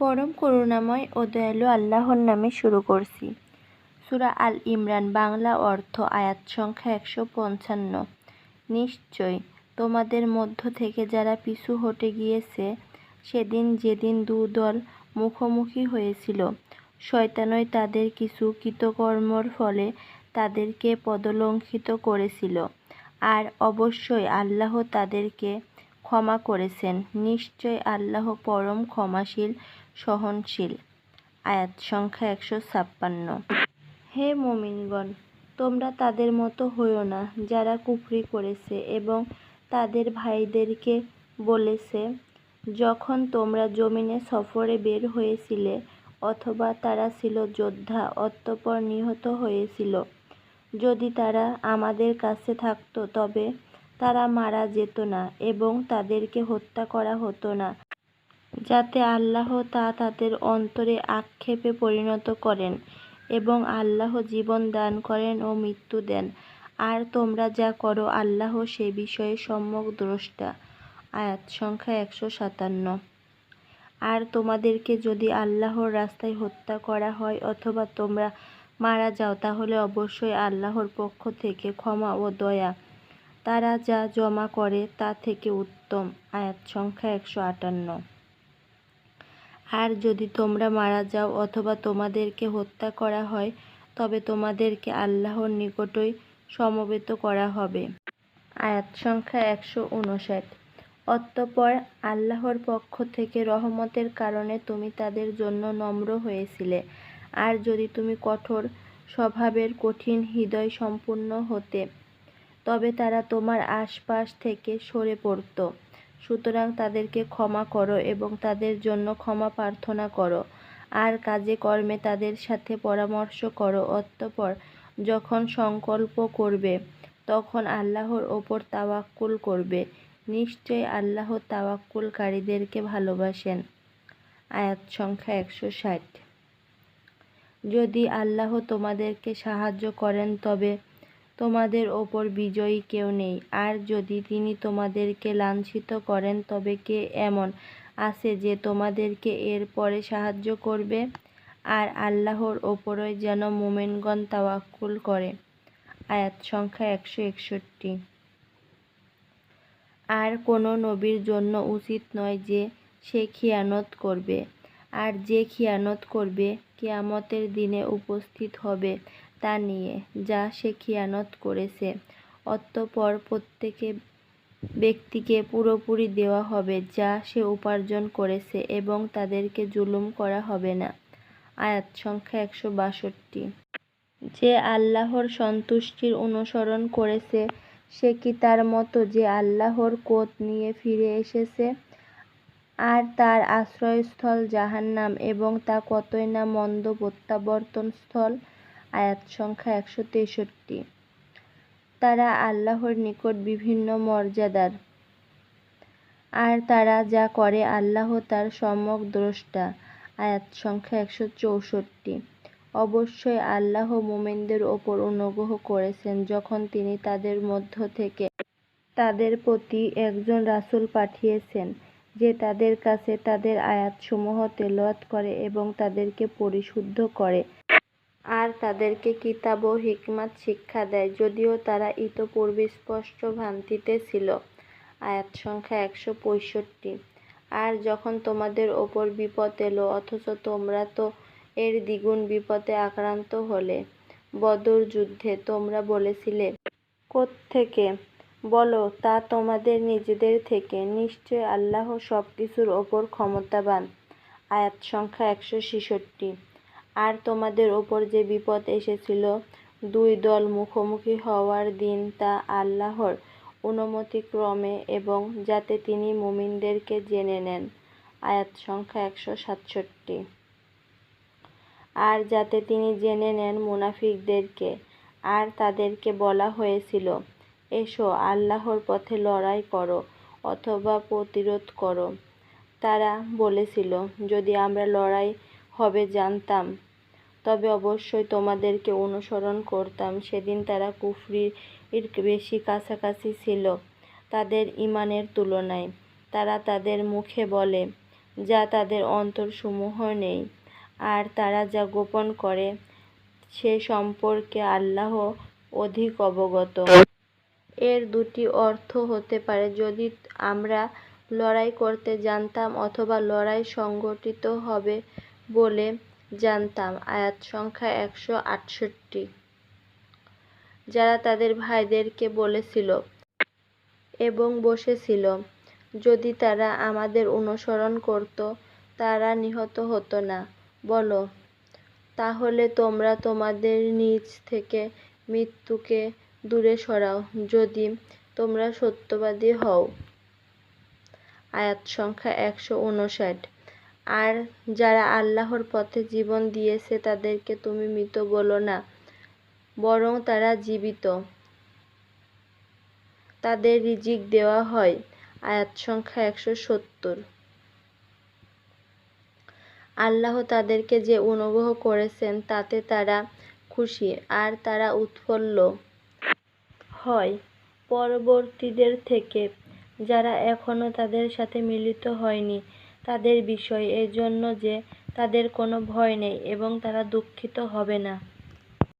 পরম করুণাময় ও দয়ালু আল্লাহর নামে শুরু করছি। সুরা আল ইমরান, বাংলা অর্থ, আয়াত সংখ্যা একশো পঞ্চান্ন। নিশ্চয় তোমাদের মধ্য থেকে যারা পিছু হটে গিয়েছে, সেদিন যেদিন দু দল মুখোমুখি হয়েছিল, শয়তানই তাদের কিছু কৃতকর্মর ফলে তাদেরকে পদলঙ্ঘিত করেছিল। আর অবশ্যই আল্লাহ তাদেরকে ক্ষমা করেছেন। নিশ্চয় আল্লাহ পরম ক্ষমাশীল সহনশীল। আয়াত সংখ্যা একশো ছাপ্পান্ন। হে মুমিনগণ, তোমরা তাদের মতো হইও না যারা কুফরি করেছে এবং তাদের ভাইদেরকে বলেছে, যখন তোমরা জমিনে সফরে বের হয়েছিলে অথবা তারা ছিল যোদ্ধা, অতঃপর নিহত হয়েছিল। যদি তারা আমাদের কাছে থাকতো, তবে তারা মারা যেত না এবং তাদেরকে হত্যা করা হতো না। যাতে আল্লাহ তা তাদের অন্তরে আক্ষেপে পরিণত করেন এবং আল্লাহ জীবন দান করেন ও মৃত্যু দেন। আর তোমরা যা করো আল্লাহ সে বিষয়ে সম্যক দ্রষ্টা। আয়াত সংখ্যা একশো সাতান্ন। আর তোমাদেরকে যদি আল্লাহর রাস্তায় হত্যা করা হয় অথবা তোমরা মারা যাও, তাহলে অবশ্যই আল্লাহর পক্ষ থেকে ক্ষমা ও দয়া। তারা যা জমা করে তা থেকে উত্তম। আয়াত সংখ্যা একশো আটান্ন। আর যদি তোমরা মারা যাও অথবা তোমাদেরকে হত্যা করা হয়, তবে তোমাদেরকে আল্লাহর নিকটই সমবেত করা হবে। আয়াত সংখ্যা একশো উনষাট। অতঃপর আল্লাহর পক্ষ থেকে রহমতের কারণে তুমি তাদের জন্য নম্র হয়েছিলে। আর যদি তুমি কঠোর স্বভাবের কঠিন হৃদয় সম্পূর্ণ হতে, তবে তারা তোমার আশপাশ থেকে সরে পড়ত। সুতরাং তাদেরকে ক্ষমা করো এবং তাদের জন্য ক্ষমা প্রার্থনা করো। আর কাজে কর্মে তাদের সাথে পরামর্শ করো। অতঃপর যখন সংকল্প করবে, তখন আল্লাহর ওপর তাওয়াক্কুল করবে। নিশ্চয় আল্লাহ তাওয়াক্কুলকারীদেরকে ভালোবাসেন। আয়াত সংখ্যা একশো ষাট। যদি আল্লাহ তোমাদেরকে সাহায্য করেন, তবে তোমাদের ওপর বিজয়ী কেউ নেই। আর যদি তিনি তোমাদেরকে লাঞ্ছিত করেন, তবে কে এমন আছে যে তোমাদেরকে এর পরে সাহায্য করবে? আর আল্লাহর ওপরই যেন মোমেনগণ তাওয়াক্কুল করে। আয়াত সংখ্যা একশো একষট্টি। আর কোনো নবীর জন্য উচিত নয় যে সে খিয়ানত করবে। আর যে খিয়ানত করবে, কিয়ামতের দিনে উপস্থিত হবে। তা নিয়ে যা সে খিয়ানত করেছে। অতঃপর প্রত্যেকে ব্যক্তিকে পুরোপুরি দেওয়া হবে, যা সে উপার্জন করেছে এবং তাদেরকে জুলুম করা হবে না। আয়াত সংখ্যা একশো বাষট্টি। যে আল্লাহর সন্তুষ্টির অনুসরণ করেছে, সে কি তার মতো যে আল্লাহর কোত নিয়ে ফিরে এসেছে? আর তার আশ্রয়স্থল জাহান্নাম এবং তা কতই না মন্দ প্রত্যাবর্তনস্থল? আয়াত সংখ্যা একশো তেষট্টি। তারা আল্লাহর নিকট বিভিন্ন মর্যাদার। আর তারা যা করে আল্লাহ তার সম্যক দ্রষ্টা, আয়াত সংখ্যা একশো চৌষট্টি। অবশ্যই আল্লাহ মোমেনদের ওপর অনুগ্রহ করেছেন যখন তিনি তাদের মধ্য থেকে তাদের প্রতি একজন রাসূল পাঠিয়েছেন, যে তাদের কাছে তাদের আয়াতসমূহ তেলাওয়াত করে এবং তাদেরকে পরিশুদ্ধ করে। আর তাদেরকে কিতাব ও হিকমাত শিক্ষা দেয়, যদিও তারা ইতপূর্বে স্পষ্ট ভ্রান্তিতে ছিল। আয়াত সংখ্যা একশো পঁয়ষট্টি। আর যখন তোমাদের ওপর বিপদ এলো, অথচ তোমরা তো এর দ্বিগুণ বিপদে আক্রান্ত হলে, বদর যুদ্ধে তোমরা বলেছিলে, কোত্থেকে? বলো, তা তোমাদের নিজেদের থেকে। নিশ্চয় আল্লাহ সব কিছুর ওপর ক্ষমতাবান। আয়াত সংখ্যা একশো ছেষট্টি। আর তোমাদের ওপর যে বিপদ এসেছিল, দুই দল মুখোমুখি হওয়ার দিন তা আল্লাহর অনুমতিক্রমে এবং যাতে তিনি মুমিনদেরকে জেনে নেন। আয়াত সংখ্যা একশো সাতষট্টি। আর যাতে তিনি জেনে নেন মুনাফিকদেরকে, আর তাদেরকে বলা হয়েছিল, এসো, আল্লাহর পথে লড়াই করো অথবা প্রতিরোধ করো। তারা বলেছিল, যদি আমরা লড়াই হবে জানতাম। তবে অবশ্যই তোমাদেরকে অনুসরণ করতাম। সেদিন তারা কুফরির বেশি কাছাকাছি ছিল তাদের ইমানের তুলনায়। তারা তাদের মুখে বলে, যা তাদের অন্তরসমূহ নেই। আর তারা যা গোপন করে, সে সম্পর্কে আল্লাহ অধিক অবগত। এর দুটি অর্থ হতে পারে, যদি আমরা লড়াই করতে জানতাম অথবা লড়াই সংগঠিত হবে বলে জানতাম, আয়াত সংখ্যা একশো আটষট্টি। যারা তাদের ভাইদেরকে বলেছিল এবং বসেছিল, যদি তারা আমাদের অনুসরণ করত, তারা নিহত হতো না। বলো, তাহলে তোমরা তোমাদের নিজ থেকে মৃত্যুকে দূরে সরাও, যদি তোমরা সত্যবাদী হও। আয়াত সংখ্যা একশো উনষাট। আর যারা আল্লাহর পথে জীবন দিয়েছে তাদেরকে তুমি মৃত বলো না, বরং তারা জীবিত। তাদের রিজিক দেওয়া হয়, আয়াত সংখ্যা একশো সত্তর। আল্লাহ তাদেরকে যে অনুগ্রহ করেছেন, তাতে তারা খুশি আর তারা উৎফুল্ল হয়। পরবর্তীদের থেকে যারা এখনও তাদের সাথে মিলিত হয়নি তাদের বিষয় এজন্য যে তাদের কোনো ভয় নেই এবং তারা দুঃখিত হবে না।